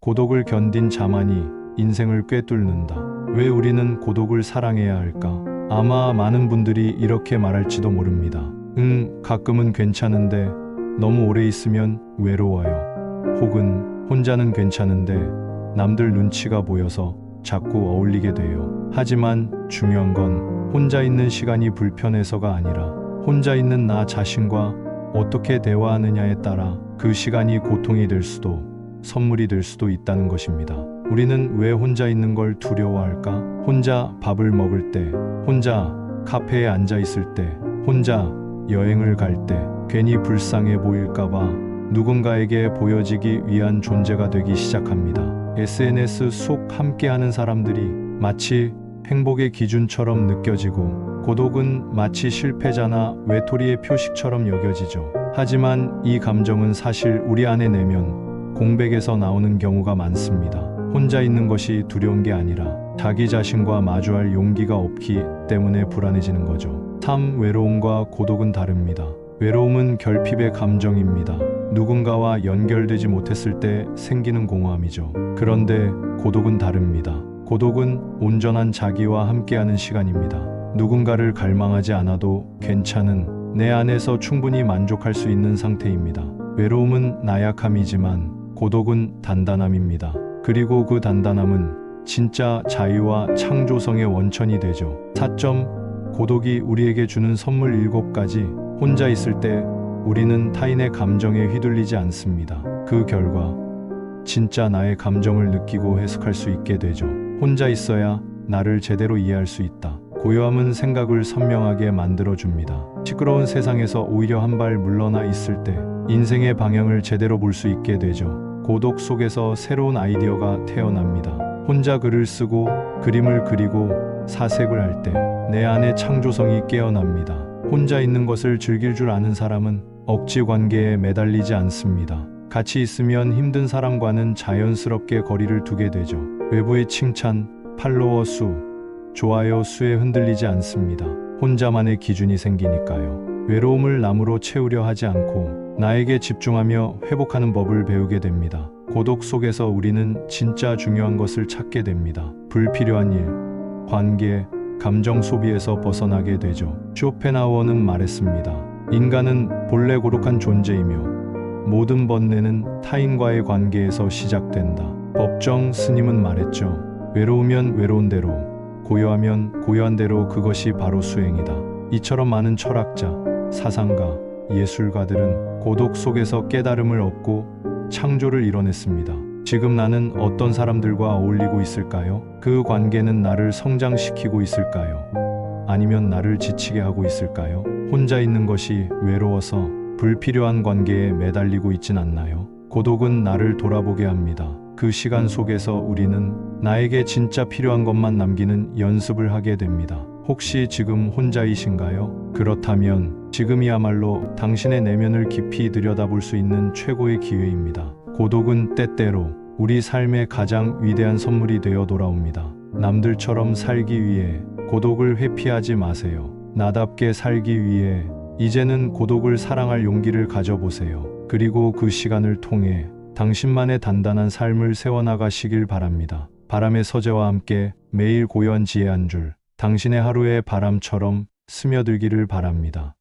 고독을 견딘 자만이 인생을 꿰뚫는다. 왜 우리는 고독을 사랑해야 할까? 아마 많은 분들이 이렇게 말할지도 모릅니다. 응, 가끔은 괜찮은데 너무 오래 있으면 외로워요. 혹은 혼자는 괜찮은데 남들 눈치가 보여서 자꾸 어울리게 돼요. 하지만 중요한 건 혼자 있는 시간이 불편해서가 아니라 혼자 있는 나 자신과 어떻게 대화하느냐에 따라 그 시간이 고통이 될 수도 선물이 될 수도 있다는 것입니다. 우리는 왜 혼자 있는 걸 두려워할까? 혼자 밥을 먹을 때, 혼자 카페에 앉아 있을 때, 혼자 여행을 갈 때, 괜히 불쌍해 보일까봐 누군가에게 보여지기 위한 존재가 되기 시작합니다. SNS 속 함께하는 사람들이 마치 행복의 기준처럼 느껴지고 고독은 마치 실패자나 외톨이의 표식처럼 여겨지죠. 하지만 이 감정은 사실 우리 안에 내면 공백에서 나오는 경우가 많습니다. 혼자 있는 것이 두려운 게 아니라 자기 자신과 마주할 용기가 없기 때문에 불안해지는 거죠. 참 외로움과 고독은 다릅니다. 외로움은 결핍의 감정입니다. 누군가와 연결되지 못했을 때 생기는 공허함이죠. 그런데 고독은 다릅니다. 고독은 온전한 자기와 함께하는 시간입니다. 누군가를 갈망하지 않아도 괜찮은 내 안에서 충분히 만족할 수 있는 상태입니다. 외로움은 나약함이지만 고독은 단단함입니다. 그리고 그 단단함은 진짜 자유와 창조성의 원천이 되죠. 4점 고독이 우리에게 주는 선물 7가지 혼자 있을 때 우리는 타인의 감정에 휘둘리지 않습니다. 그 결과 진짜 나의 감정을 느끼고 해석할 수 있게 되죠. 혼자 있어야 나를 제대로 이해할 수 있다. 고요함은 생각을 선명하게 만들어줍니다. 시끄러운 세상에서 오히려 한 발 물러나 있을 때 인생의 방향을 제대로 볼 수 있게 되죠. 고독 속에서 새로운 아이디어가 태어납니다. 혼자 글을 쓰고 그림을 그리고 사색을 할 때 내 안의 창조성이 깨어납니다. 혼자 있는 것을 즐길 줄 아는 사람은 억지 관계에 매달리지 않습니다. 같이 있으면 힘든 사람과는 자연스럽게 거리를 두게 되죠. 외부의 칭찬, 팔로워 수, 좋아요 수에 흔들리지 않습니다. 혼자만의 기준이 생기니까요. 외로움을 남으로 채우려 하지 않고 나에게 집중하며 회복하는 법을 배우게 됩니다. 고독 속에서 우리는 진짜 중요한 것을 찾게 됩니다. 불필요한 일, 관계, 감정 소비에서 벗어나게 되죠. 쇼펜하워는 말했습니다. 인간은 본래 고독한 존재이며 모든 번뇌는 타인과의 관계에서 시작된다. 법정 스님은 말했죠. 외로우면 외로운 대로, 고요하면 고요한 대로 그것이 바로 수행이다. 이처럼 많은 철학자, 사상가, 예술가들은 고독 속에서 깨달음을 얻고 창조를 이뤄냈습니다. 지금 나는 어떤 사람들과 어울리고 있을까요? 그 관계는 나를 성장시키고 있을까요? 아니면 나를 지치게 하고 있을까요? 혼자 있는 것이 외로워서 불필요한 관계에 매달리고 있진 않나요? 고독은 나를 돌아보게 합니다. 그 시간 속에서 우리는 나에게 진짜 필요한 것만 남기는 연습을 하게 됩니다. 혹시 지금 혼자이신가요? 그렇다면 지금이야말로 당신의 내면을 깊이 들여다볼 수 있는 최고의 기회입니다. 고독은 때때로 우리 삶의 가장 위대한 선물이 되어 돌아옵니다. 남들처럼 살기 위해 고독을 회피하지 마세요. 나답게 살기 위해 이제는 고독을 사랑할 용기를 가져보세요. 그리고 그 시간을 통해 당신만의 단단한 삶을 세워나가시길 바랍니다. 바람의 서재와 함께 매일 고요한 지혜 한 줄, 당신의 하루의 바람처럼 스며들기를 바랍니다.